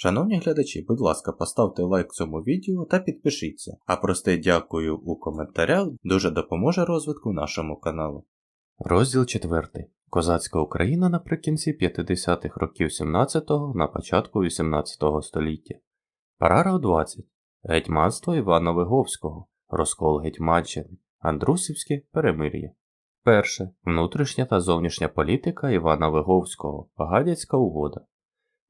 Шановні глядачі, будь ласка, поставте лайк цьому відео та підпишіться, а просте дякую у коментарях дуже допоможе розвитку нашому каналу. Розділ 4. Козацька Україна наприкінці 50-х років 17-го на початку 18-го століття. Параграф 20. Гетьманство Івана Виговського. Розкол Гетьманщини. Андрусівське перемир'я. Перше. Внутрішня та зовнішня політика Івана Виговського. Гадяцька угода.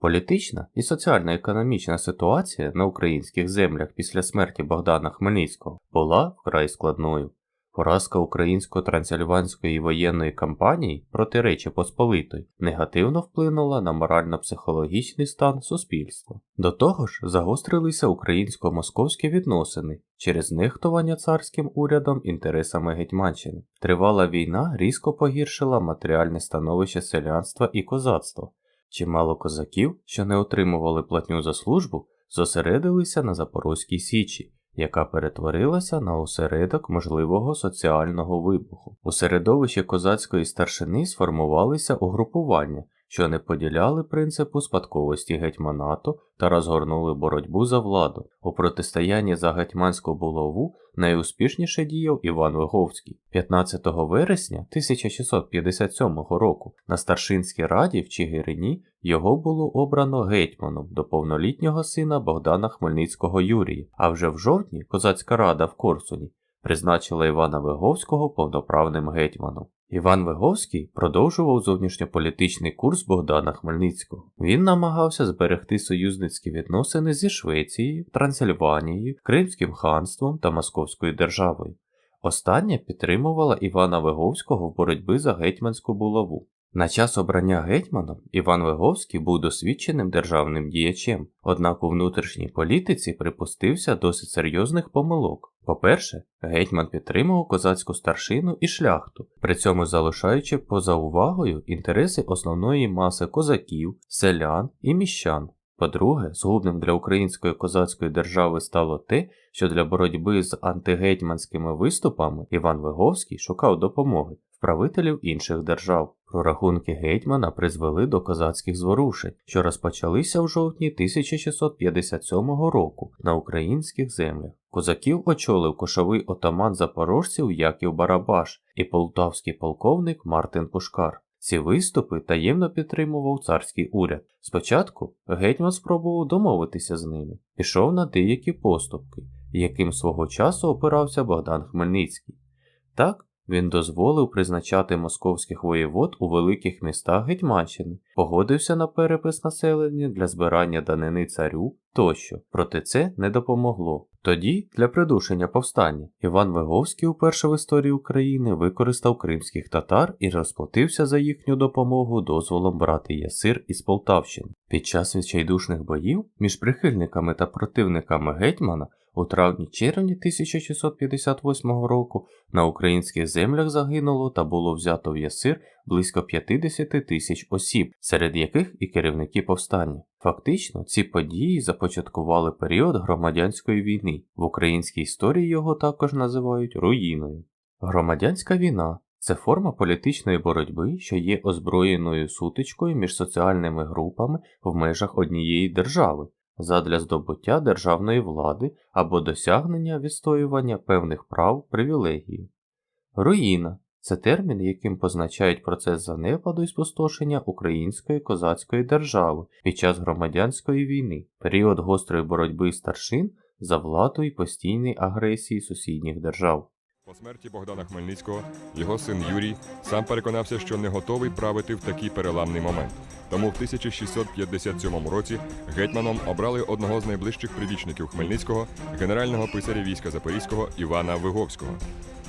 Політична і соціально-економічна ситуація на українських землях після смерті Богдана Хмельницького була вкрай складною. Поразка українсько-трансильванської воєнної кампанії проти Речі Посполитої негативно вплинула на морально-психологічний стан суспільства. До того ж, загострилися українсько-московські відносини через нехтування царським урядом інтересами Гетьманщини. Тривала війна різко погіршила матеріальне становище селянства і козацтва. Чимало козаків, що не отримували платню за службу, зосередилися на Запорозькій Січі, яка перетворилася на осередок можливого соціального вибуху. У середовищі козацької старшини сформувалися угрупування, що не поділяли принципу спадковості гетьманату та розгорнули боротьбу за владу. У протистоянні за гетьманську булаву найуспішніше діяв Іван Виговський. 15 вересня 1657 року на старшинській раді в Чигирині його було обрано гетьманом до повнолітнього сина Богдана Хмельницького Юрія, а вже в жовтні козацька рада в Корсуні призначила Івана Виговського повноправним гетьманом. Іван Виговський продовжував зовнішньополітичний курс Богдана Хмельницького. Він намагався зберегти союзницькі відносини зі Швецією, Трансильванією, Кримським ханством та Московською державою. Остання підтримувала Івана Виговського в боротьбі за гетьманську булаву. На час обрання гетьманом Іван Виговський був досвідченим державним діячем, однак у внутрішній політиці припустився досить серйозних помилок. По-перше, гетьман підтримував козацьку старшину і шляхту, при цьому залишаючи поза увагою інтереси основної маси козаків, селян і міщан. По-друге, згубним для української козацької держави стало те, що для боротьби з антигетьманськими виступами Іван Виговський шукав допомоги правителів інших держав. Прорахунки гетьмана призвели до козацьких зворушень, що розпочалися в жовтні 1657 року на українських землях. Козаків очолив кошовий отаман запорожців Яків Барабаш і полтавський полковник Мартин Пушкар. Ці виступи таємно підтримував царський уряд. Спочатку гетьман спробував домовитися з ними, пішов на деякі поступки, яким свого часу опирався Богдан Хмельницький. Так, він дозволив призначати московських воєвод у великих містах Гетьманщини, погодився на перепис населення для збирання данини царю тощо, проте це не допомогло. Тоді, для придушення повстання, Іван Виговський уперше в історії України використав кримських татар і розплатився за їхню допомогу дозволом брати ясир із Полтавщини. Під час відчайдушних боїв між прихильниками та противниками гетьмана у травні-червні 1658 року на українських землях загинуло та було взято в ясир близько 50 тисяч осіб, серед яких і керівники повстання. Фактично, ці події започаткували період громадянської війни. В українській історії його також називають руїною. Громадянська війна це форма політичної боротьби, що є озброєною сутичкою між соціальними групами в межах однієї держави задля здобуття державної влади або досягнення відстоювання певних прав привілегії. Руїна це термін, яким позначають процес занепаду і спустошення української козацької держави під час громадянської війни, період гострої боротьби старшин за владу і постійної агресії сусідніх держав. По смерті Богдана Хмельницького його син Юрій сам переконався, що не готовий правити в такий переламний момент. Тому в 1657 році гетьманом обрали одного з найближчих прибічників Хмельницького, генерального писаря війська Запорізького Івана Виговського.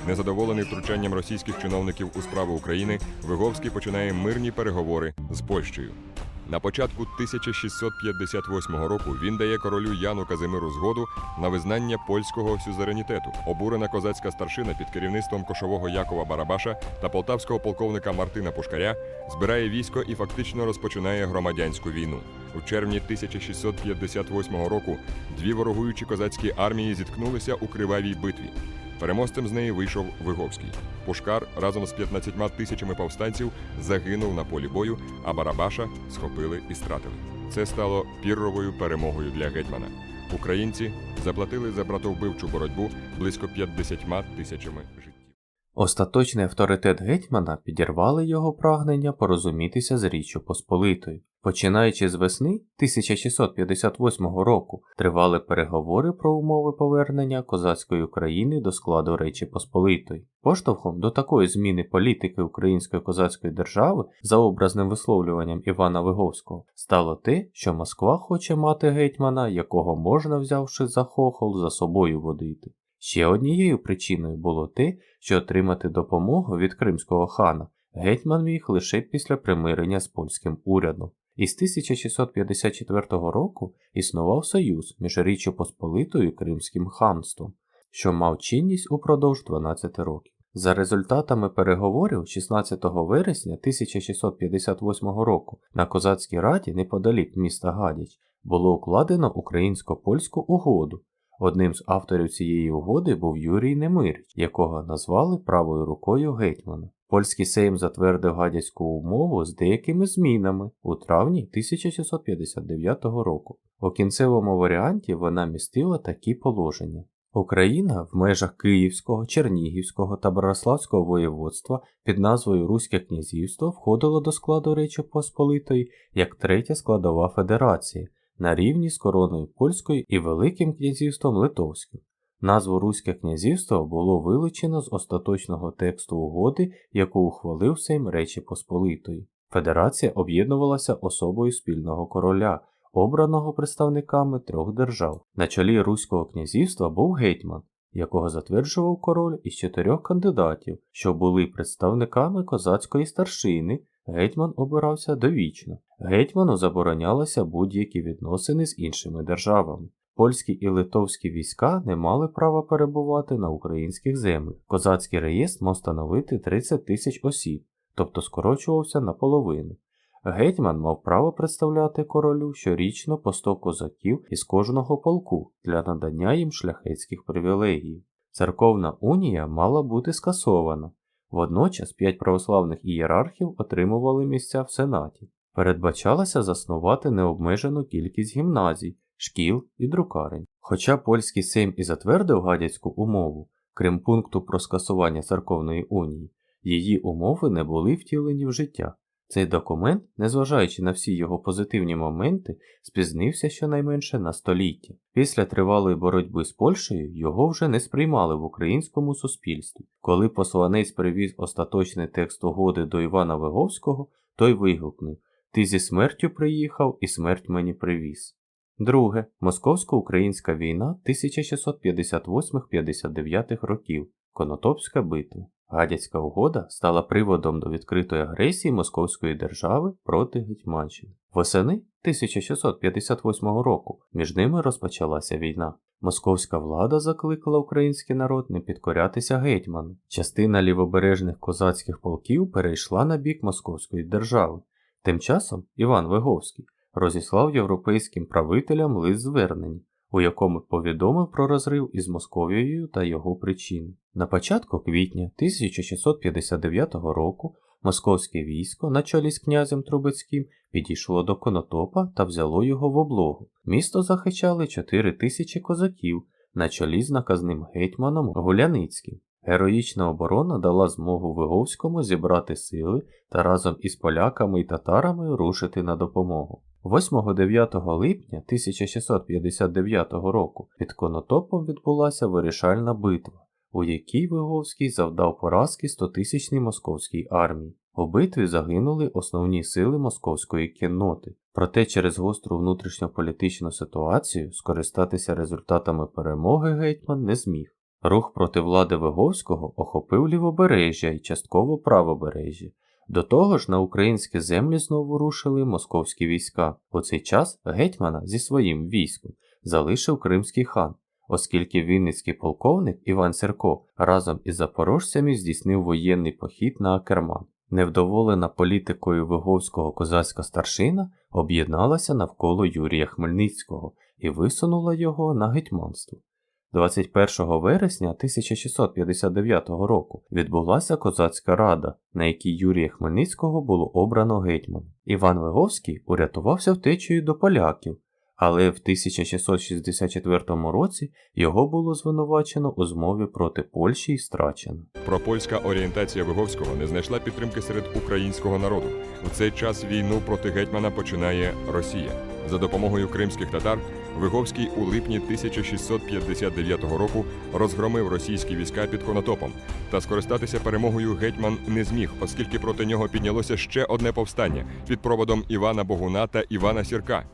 Незадоволений втручанням російських чиновників у справи України, Виговський починає мирні переговори з Польщею. На початку 1658 року він дає королю Яну Казимиру згоду на визнання польського сюзеренітету. Обурена козацька старшина під керівництвом кошового Якова Барабаша та полтавського полковника Мартина Пушкаря збирає військо і фактично розпочинає громадянську війну. У червні 1658 року дві ворогуючі козацькі армії зіткнулися у кривавій битві. Переможцем з неї вийшов Виговський. Пушкар разом з 15 тисячами повстанців загинув на полі бою, а Барабаша схопили і стратили. це стало пірровою перемогою для гетьмана. Українці заплатили за братовбивчу боротьбу близько 50 тисячами життів. Остаточний авторитет гетьмана підірвали його прагнення порозумітися з Річчю Посполитою. Починаючи з весни 1658 року тривали переговори про умови повернення козацької України до складу Речі Посполитої. Поштовхом до такої зміни політики Української козацької держави за образним висловлюванням Івана Виговського стало те, що Москва хоче мати гетьмана, якого можна, взявши за хохол, за собою водити. Ще однією причиною було те, що отримати допомогу від кримського хана гетьман міг лише після примирення з польським урядом. Із 1654 року існував союз між Річчю Посполитою і Кримським ханством, що мав чинність упродовж 12 років. За результатами переговорів 16 вересня 1658 року на Козацькій раді неподалік міста Гадяч було укладено українсько-польську угоду. Одним з авторів цієї угоди був Юрій Немирич, якого назвали правою рукою гетьмана. Польський Сейм затвердив гадяцьку умову з деякими змінами у травні 1659 року. У кінцевому варіанті вона містила такі положення. Україна в межах Київського, Чернігівського та Браславського воєводства під назвою Руське князівство входило до складу Речі Посполитої як третя складова федерація на рівні з короною польською і Великим князівством Литовським. Назву Руське князівство було вилучено з остаточного тексту угоди, яку ухвалив Сейм Речі Посполитої. Федерація об'єднувалася особою спільного короля, обраного представниками трьох держав. На чолі Руського князівства був гетьман, якого затверджував король із чотирьох кандидатів, що були представниками козацької старшини. Гетьман обирався довічно. Гетьману заборонялося будь-які відносини з іншими державами. Польські і литовські війська не мали права перебувати на українських землях. Козацький реєстр мав становити 30 тисяч осіб, тобто скорочувався наполовину. Гетьман мав право представляти королю щорічно по 100 козаків із кожного полку для надання їм шляхетських привілегій. Церковна унія мала бути скасована. Водночас п'ять православних ієрархів отримували місця в сенаті. Передбачалося заснувати необмежену кількість гімназій, шкіл і друкарень. Хоча польський сейм і затвердив гадяцьку умову, крім пункту про скасування церковної унії, її умови не були втілені в життя. Цей документ, незважаючи на всі його позитивні моменти, спізнився щонайменше на століття. Після тривалої боротьби з Польщею його вже не сприймали в українському суспільстві. Коли посланець привіз остаточний текст угоди до Івана Виговського, той вигукнув Ти зі смертю приїхав і смерть мені привіз. Друге. Московсько-українська війна 1658-59 років. Конотопська битва. Гадяцька угода стала приводом до відкритої агресії Московської держави проти Гетьманщини. Восени 1658 року між ними розпочалася війна. Московська влада закликала український народ не підкорятися гетьману. Частина лівобережних козацьких полків перейшла на бік Московської держави. Тим часом Іван Виговський розіслав європейським правителям лист звернення, у якому повідомив про розрив із Московією та його причини. На початку квітня 1659 року московське військо на чолі з князем Трубецьким підійшло до Конотопа та взяло його в облогу. Місто захищали 4 тисячі козаків на чолі з наказним гетьманом Гуляницьким. Героїчна оборона дала змогу Виговському зібрати сили та разом із поляками і татарами рушити на допомогу. 8-9 липня 1659 року під Конотопом відбулася вирішальна битва, у якій Виговський завдав поразки 100-тисячній московській армії. У битві загинули основні сили московської кінноти. Проте через гостру внутрішньополітичну ситуацію скористатися результатами перемоги гетьман не зміг. Рух проти влади Виговського охопив лівобережжя і частково правобережжя. До того ж, на українські землі знову рушили московські війська. У цей час гетьмана зі своїм військом залишив кримський хан, оскільки вінницький полковник Іван Серко разом із запорожцями здійснив воєнний похід на Акерман. Невдоволена політикою Виговського козацька старшина об'єдналася навколо Юрія Хмельницького і висунула його на гетьманство. 21 вересня 1659 року відбулася козацька рада, на якій Юрія Хмельницького було обрано гетьман. Іван Виговський урятувався втечею до поляків, але в 1664 році його було звинувачено у змові проти Польщі і страчено. Пропольська орієнтація Виговського не знайшла підтримки серед українського народу. В цей час війну проти гетьмана починає Росія. За допомогою кримських татар Виговський у липні 1659 року розгромив російські війська під Конотопом. Та скористатися перемогою гетьман не зміг, оскільки проти нього піднялося ще одне повстання під проводом Івана Богуна та Івана Сірка.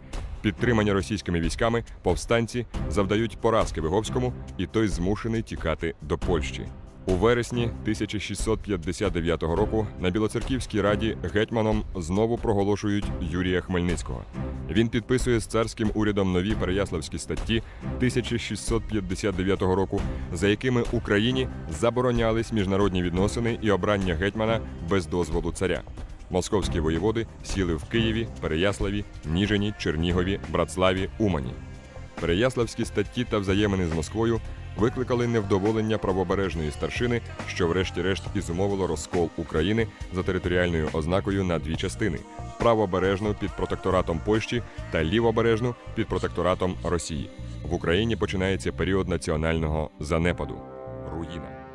Підтримані російськими військами повстанці завдають поразки Виговському, і той змушений тікати до Польщі. У вересні 1659 року на Білоцерківській раді гетьманом знову проголошують Юрія Хмельницького. Він підписує з царським урядом нові переяславські статті 1659 року, за якими Україні заборонялись міжнародні відносини і обрання гетьмана без дозволу царя. Московські воєводи сіли в Києві, Переяславі, Ніжині, Чернігові, Братславі, Умані. Переяславські статті та взаємини з Москвою викликали невдоволення правобережної старшини, що врешті-решт і зумовило розкол України за територіальною ознакою на дві частини: правобережну під протекторатом Польщі та лівобережну під протекторатом Росії. В Україні починається період національного занепаду руїна.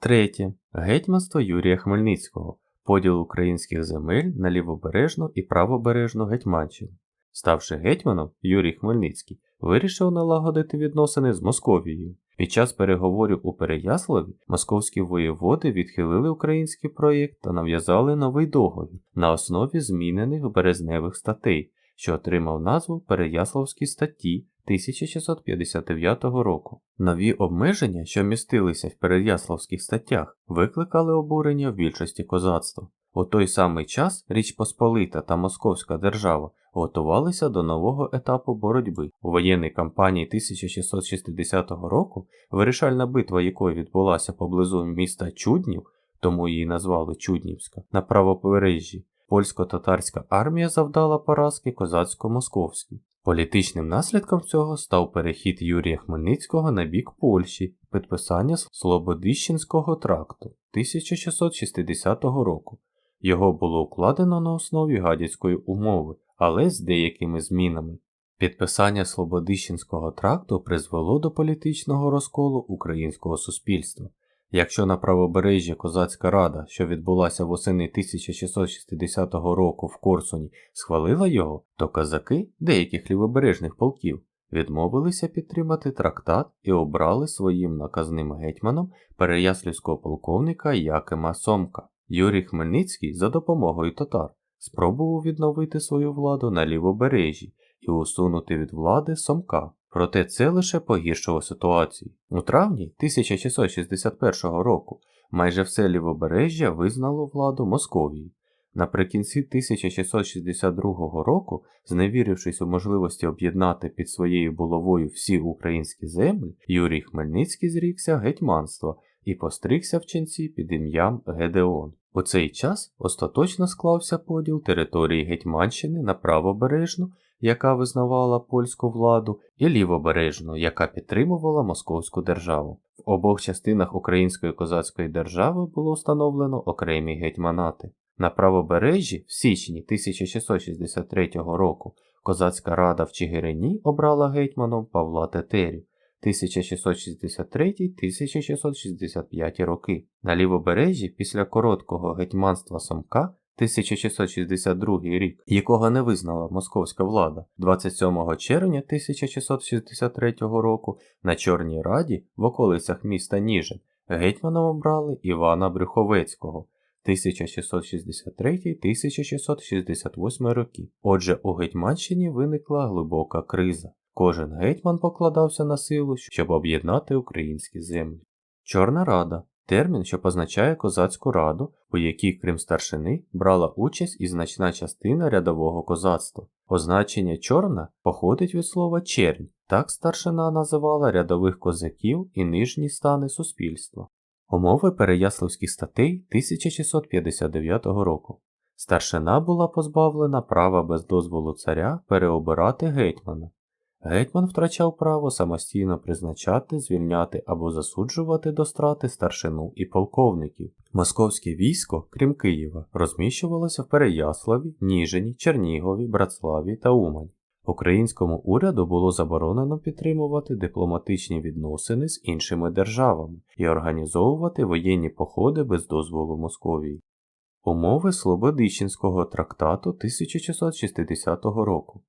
Третє. Гетьманство Юрія Хмельницького. Поділ українських земель на лівобережну і правобережну Гетьманщину. Ставши гетьманом, Юрій Хмельницький вирішив налагодити відносини з Московією. Під час переговорів у Переяславі московські воєводи відхилили український проєкт та нав'язали новий договір на основі змінених березневих статей, що отримав назву Переяславські статті 1659 року. Нові обмеження, що містилися в Переяславських статтях, викликали обурення в більшості козацтва. У той самий час Річ Посполита та Московська держава готувалися до нового етапу боротьби. У воєнній кампанії 1660 року, вирішальна битва якої відбулася поблизу міста Чуднів, тому її назвали Чуднівська, на правобережжі, польсько-татарська армія завдала поразки козацько-московській. Політичним наслідком цього став перехід Юрія Хмельницького на бік Польщі, підписання Слободищенського тракту 1660 року. Його було укладено на основі гадяцької умови, але з деякими змінами. Підписання Слободищенського тракту призвело до політичного розколу українського суспільства. Якщо на правобережжі Козацька рада, що відбулася восени 1660 року в Корсуні, схвалила його, то козаки деяких лівобережних полків відмовилися підтримати трактат і обрали своїм наказним гетьманом переяслівського полковника Якима Сомка. Юрій Хмельницький за допомогою татар спробував відновити свою владу на лівобережжі і усунути від влади Сомка. Проте це лише погіршило ситуацію. У травні 1661 року майже все лівобережжя визнало владу Московії. Наприкінці 1662 року, зневірившись у можливості об'єднати під своєю булавою всі українські землі, Юрій Хмельницький зрікся гетьманства і постригся в ченці під ім'ям Гедеон. У цей час остаточно склався поділ території Гетьманщини на правобережну, яка визнавала польську владу, і лівобережну, яка підтримувала Московську державу. В обох частинах Української козацької держави було встановлено окремі гетьманати. На правобережжі в січні 1663 року Козацька рада в Чигирині обрала гетьманом Павла Тетерю. 1663-1665 роки. На лівобережжі після короткого гетьманства Сомка 1662 рік, якого не визнала московська влада, 27 червня 1663 року на Чорній Раді в околицях міста Ніжин гетьманом обрали Івана Брюховецького 1663-1668 роки. Отже, у Гетьманщині виникла глибока криза. Кожен гетьман покладався на силу, щоб об'єднати українські землі. Чорна рада термін, що позначає козацьку раду, у якій крім старшини брала участь і значна частина рядового козацтва. Означення чорна походить від слова чернь, так старшина називала рядових козаків і нижні стани суспільства. Умови Переяславських статей 1659 року. Старшина була позбавлена права без дозволу царя переобирати гетьмана. Гетьман втрачав право самостійно призначати, звільняти або засуджувати до страти старшину і полковників. Московське військо, крім Києва, розміщувалося в Переяславі, Ніжині, Чернігові, Братславі та Умані. Українському уряду було заборонено підтримувати дипломатичні відносини з іншими державами і організовувати воєнні походи без дозволу Московії. Умови Слободичинського трактату 1660 року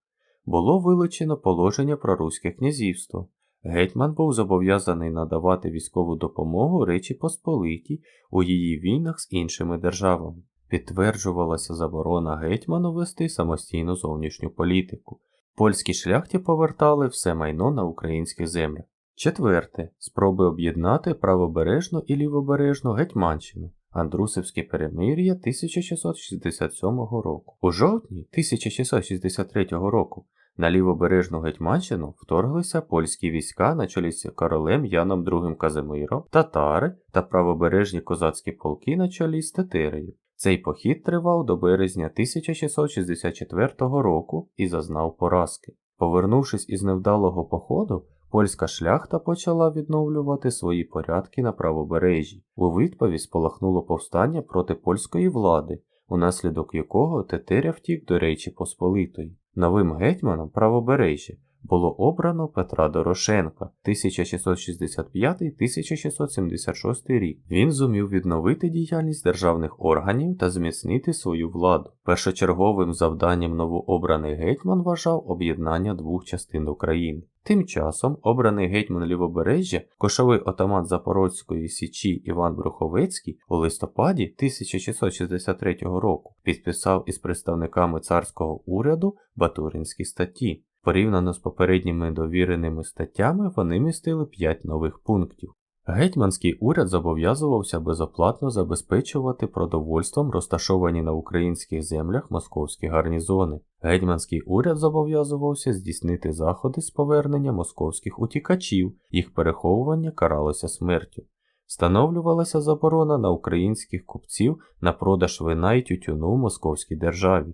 було вилучено положення про Руське князівство. Гетьман був зобов'язаний надавати військову допомогу Речі Посполитій у її війнах з іншими державами. Підтверджувалася заборона гетьману вести самостійну зовнішню політику. Польські шляхті повертали все майно на українських землях. Четверте. Спроби об'єднати правобережну і лівобережну Гетьманщину. Андрусівське перемир'я 1667 року. У жовтні 1663 року на лівобережну Гетьманщину вторглися польські війська на чолі з королем Яном II Казимиром, татари та правобережні козацькі полки на чолі з Тетерею. Цей похід тривав до березня 1664 року і зазнав поразки. Повернувшись із невдалого походу, польська шляхта почала відновлювати свої порядки на правобережжі. У відповідь спалахнуло повстання проти польської влади, унаслідок якого Тетеря втік до Речі Посполитої. Новим гетьманом правобережжя було обрано Петра Дорошенка 1665-1676 рік. Він зумів відновити діяльність державних органів та зміцнити свою владу. Першочерговим завданням новообраний гетьман вважав об'єднання двох частин України. Тим часом обраний гетьман Лівобережжя, кошовий отаман Запорозької січі Іван Бруховецький у листопаді 1663 року підписав із представниками царського уряду Батуринські статті. Порівняно з попередніми довіреними статтями вони містили 5 нових пунктів. Гетьманський уряд зобов'язувався безоплатно забезпечувати продовольством розташовані на українських землях московські гарнізони. Гетьманський уряд зобов'язувався здійснити заходи з повернення московських утікачів, їх переховування каралося смертю. Встановлювалася заборона на українських купців на продаж вина і тютюну в московській державі.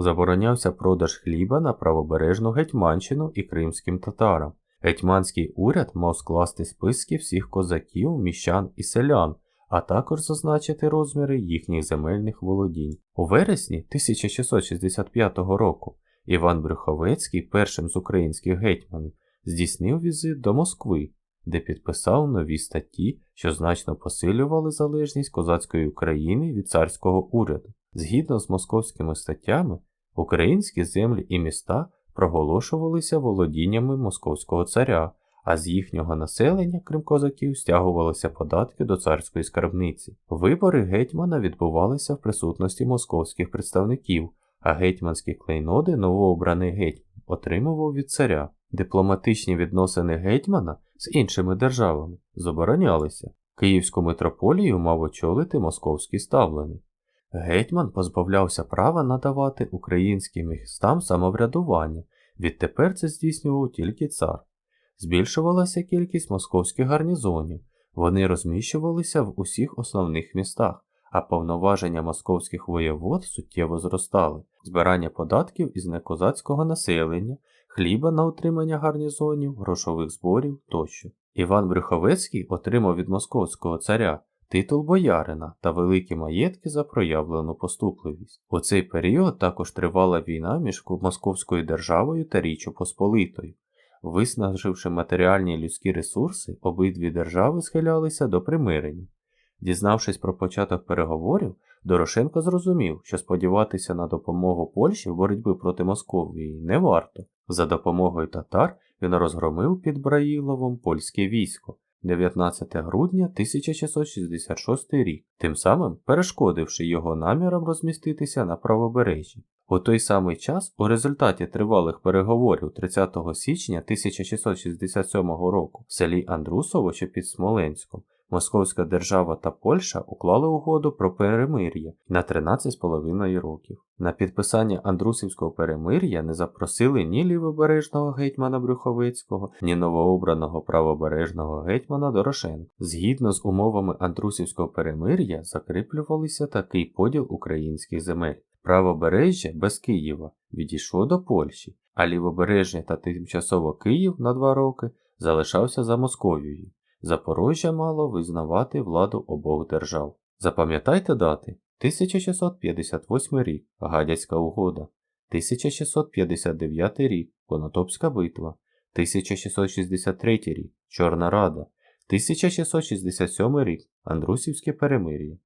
Заборонявся продаж хліба на правобережну Гетьманщину і кримським татарам. Гетьманський уряд мав скласти списки всіх козаків, міщан і селян, а також зазначити розміри їхніх земельних володінь. У вересні 1665 року Іван Брюховецький, першим з українських гетьманів, здійснив візит до Москви, де підписав нові статті, що значно посилювали залежність козацької України від царського уряду. Згідно з московськими статтями, українські землі і міста проголошувалися володіннями московського царя, а з їхнього населення, крім козаків, стягувалися податки до царської скарбниці. Вибори гетьмана відбувалися в присутності московських представників, а гетьманські клейноди новообраний гетьман отримував від царя. Дипломатичні відносини гетьмана з іншими державами заборонялися. Київську митрополію мав очолити московський ставлений. Гетьман позбавлявся права надавати українським містам самоврядування, відтепер це здійснював тільки цар. Збільшувалася кількість московських гарнізонів, вони розміщувалися в усіх основних містах, а повноваження московських воєвод суттєво зростали, збирання податків із некозацького населення, хліба на утримання гарнізонів, грошових зборів тощо. Іван Брюховецький отримав від московського царя титул боярина та великі маєтки за проявлену поступливість. У цей період також тривала війна між Московською державою та Річчю Посполитою. Виснаживши матеріальні людські ресурси, обидві держави схилялися до примирення. Дізнавшись про початок переговорів, Дорошенко зрозумів, що сподіватися на допомогу Польщі в боротьбі проти Московії не варто. За допомогою татар він розгромив під Браїловом польське військо 19 грудня 1666 рік, тим самим перешкодивши його намірам розміститися на правобережжі. У той самий час, у результаті тривалих переговорів 30 січня 1667 року в селі Андрусово, що під Смоленськом, Московська держава та Польща уклали угоду про перемир'я на 13,5 років. На підписання Андрусівського перемир'я не запросили ні лівобережного гетьмана Брюховицького, ні новообраного правобережного гетьмана Дорошенка. Згідно з умовами Андрусівського перемир'я закріплювалися такий поділ українських земель. Правобережжя без Києва відійшло до Польщі, а лівобережжя та тимчасово Київ на два роки залишався за Московією. Запорожжя мало визнавати владу обох держав. Запам'ятайте дати. 1658 рік. Гадяцька угода, 1659 рік. Конотопська битва, 1663 рік. Чорна Рада, 1667 рік. Андрусівське перемир'я,